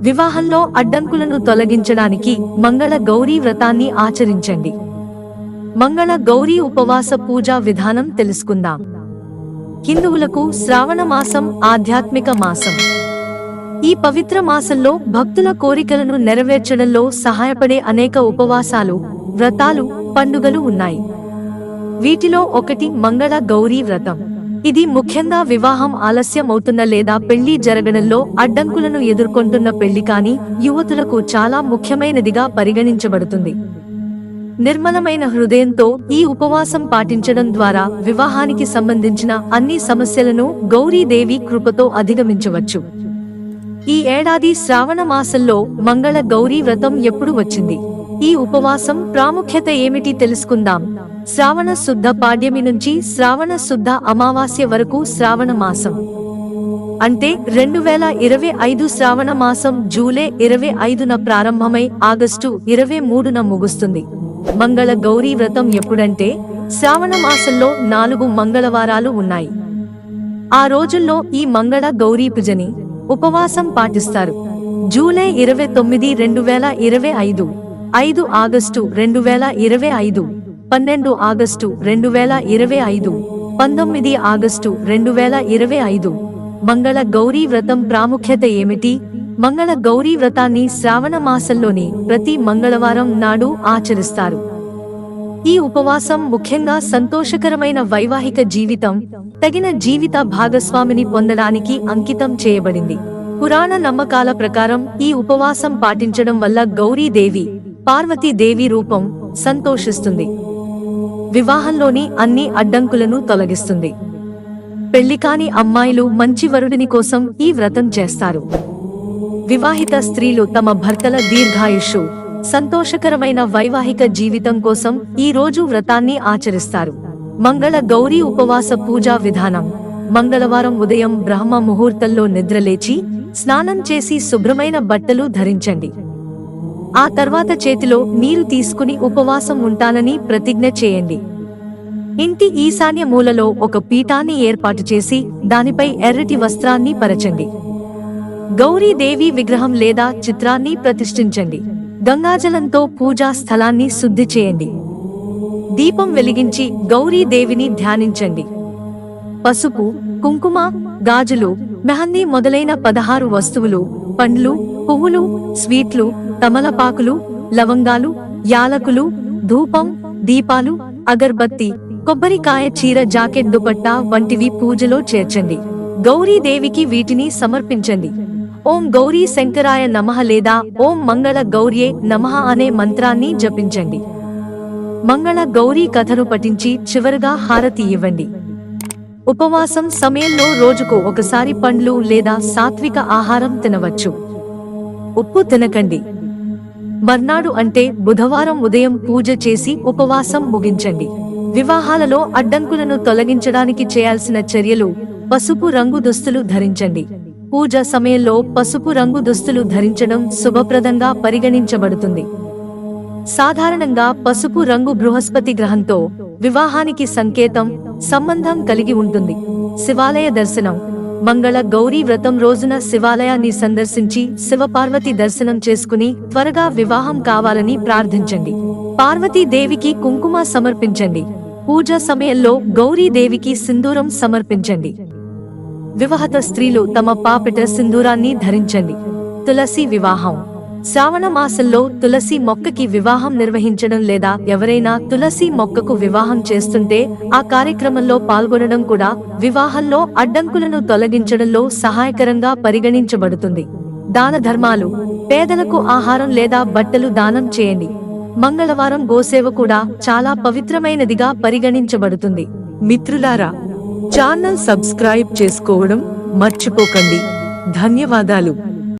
వివాహంలో అడ్డంకులను తొలగించడానికి మంగళ గౌరీ వ్రతాన్ని ఆచరించండి. మంగళ గౌరీ ఉపవాస పూజా విధానం తెలుసుకుందాం. హిందువులకు శ్రావణ మాసం ఆధ్యాత్మిక మాసం. ఈ పవిత్ర మాసంలో భక్తుల కోరికలను నెరవేర్చడంలో సహాయపడే అనేక ఉపవాసాలు వ్రతాలు పండుగలు ఉన్నాయి. వీటిలో ఒకటి మంగళ గౌరీ వ్రతం. ఇది ముఖ్యంగా వివాహం ఆలస్యం అవుతున్న లేదా పెళ్ళి జరగడంలో అడ్డంకులను ఎదుర్కొంటున్న పెళ్ళి కాని యువతులకు చాలా ముఖ్యమైనదిగా పరిగణించబడుతుంది. నిర్మలమైన హృదయంతో ఈ ఉపవాసం పాటించడం ద్వారా వివాహానికి సంబంధించిన అన్ని సమస్యలను గౌరీదేవి కృపతో అధిగమించవచ్చు. ఈ ఏడాది శ్రావణ మాసంలో మంగళ గౌరీ వ్రతం ఎప్పుడు వచ్చింది? ఈ ఉపవాసం ప్రాముఖ్యత ఏమిటి తెలుసుకుందాం. శ్రావణ శుద్ధ పాడ్యమి నుంచి శ్రావణ శుద్ధ అమావాస్య వరకు శ్రావణ మాసం. అంటే రెండు వేల ఇరవై ఐదు శ్రావణ మాసం జూలై ఇరవై ఐదున ప్రారంభమై ఆగస్టు ఇరవై మూడున ముగుస్తుంది. మంగళ గౌరీ వ్రతం ఎప్పుడంటే శ్రావణ మాసంలో నాలుగు మంగళవారాలు ఉన్నాయి. ఆ రోజుల్లో ఈ మంగళ గౌరీ పూజని ఉపవాసం పాటిస్తారు. జూలై ఇరవై తొమ్మిది రెండు వేల ఇరవై ఐదు. ఐదు ఆగస్టు రెండు వేల ఇరవై ఐదు పన్నెండు ఆగస్టు రెండు వేల ఇరవై ఐదు పంతొమ్మిది ఆగస్టు రెండు వేల ఇరవై ఐదు. మంగళ గౌరీ వ్రతం ప్రాముఖ్యత ఏమిటి? మంగళ గౌరీ వ్రతాన్ని శ్రావణ మాసంలోని ప్రతి మంగళవారం నాడు ఆచరిస్తారు. ఈ ఉపవాసం ముఖ్యంగా సంతోషకరమైన వైవాహిక జీవితం తగిన జీవిత భాగస్వామిని పొందడానికి అంకితం చేయబడింది. పురాణ నమ్మకాల ప్రకారం ఈ ఉపవాసం పాటించడం వల్ల గౌరీదేవి పార్వతీదేవి రూపం సంతోషిస్తుంది. వివాహంలోని అన్ని అడ్డంకులను తొలగిస్తుంది. పెళ్ళికాని అమ్మాయిలు మంచి వరుడిని కోసం ఈ వ్రతం చేస్తారు. వివాహిత స్త్రీలు తమ భర్తల దీర్ఘాయుషు సంతోషకరమైన వైవాహిక జీవితం కోసం ఈ రోజు వ్రతాన్ని ఆచరిస్తారు. మంగళ గౌరీ ఉపవాస పూజా విధానం. మంగళవారం ఉదయం బ్రహ్మ ముహూర్తంలో నిద్రలేచి స్నానం చేసి శుభ్రమైన బట్టలు ధరించండి. ఆ తర్వాత చేతిలో నీరు తీసుకుని ఉపవాసం ఉంటానని ప్రతిజ్ఞ చేయండి. ఇంటి ఈశాన్య మూలలో ఒక పీఠాన్ని ఏర్పాటు చేసి దానిపై ఎర్రటి వస్త్రాన్ని పరచండి. గౌరీదేవి విగ్రహం లేదా చిత్రాన్ని ప్రతిష్ఠించండి. గంగాజలంతో పూజా స్థలాన్ని శుద్ధి చేయండి. దీపం వెలిగించి గౌరీదేవిని ధ్యానించండి. పసుపు కుంకుమ గాజులు మెహందీ మొదలైన పదహారు వస్తువులు పండ్లు పువ్వులు స్వీట్లు తమలపాకులు లవంగాలు యాలకులు ధూపం దీపాలు అగర్బత్తి కొబ్బరికాయ చీర జాకెట్ దుపట్టా వంటివి పూజలో చేర్చండి. గౌరీదేవికి వీటిని సమర్పించండి. ఓం గౌరీ శంకరాయ నమః లేదా ఓం మంగళ గౌర్యే నమః అనే మంత్రాన్ని జపించండి. మంగళ గౌరీ కథను పఠించి చివరగా హారతి ఇవ్వండి. ఉపవాసం సమయంలో రోజుకు ఒకసారి పండ్లు లేదా సాత్విక ఆహారం తినవచ్చు. ఉప్పు తినకండి. మర్నాడు అంటే బుధవారం ఉదయం పూజ చేసి ఉపవాసం ముగించండి. వివాహాలలో అడ్డంకులను తొలగించడానికి చేయాల్సిన చర్యలు పసుపు రంగు దుస్తులు ధరించండి. పూజ సమయంలో పసుపు రంగు దుస్తులు ధరించడం శుభప్రదంగా పరిగణించబడుతుంది. సాధారణంగా పసుపు రంగు బృహస్పతి గ్రహంతో వివాహానికి సంకేతం సంబంధం కలిగి ఉంటుంది. శివాలయ దర్శనం మంగళ గౌరీ వ్రతం రోజున శివాలయాన్ని సందర్శించి శివపార్వతి దర్శనం చేసుకుని త్వరగా వివాహం కావాలని ప్రార్థించండి. పార్వతీదేవికి కుంకుమ సమర్పించండి. పూజ సమయంలో గౌరీదేవికి సింధూరం సమర్పించండి. వివాహత స్త్రీలు తమ పాపిట సింధూరాన్ని ధరించండి. తులసి వివాహం. శ్రావణ మాసంలో తులసి మొక్కకి వివాహం నిర్వహించడం లేదా ఎవరైనా తులసి మొక్కకు వివాహం చేస్తుంటే ఆ కార్యక్రమంలో పాల్గొనడం కూడా వివాహంలో అడ్డంకులను తొలగించడంలో సహాయకరంగా పరిగణించబడుతుంది. దాన ధర్మాలు పేదలకు ఆహారం లేదా బట్టలు దానం చేయండి. మంగళవారం గోసేవ కూడా చాలా పవిత్రమైనదిగా పరిగణించబడుతుంది. మిత్రులారా ఛానల్ సబ్స్క్రైబ్ చేసుకోవడం మర్చిపోకండి. ధన్యవాదాలు.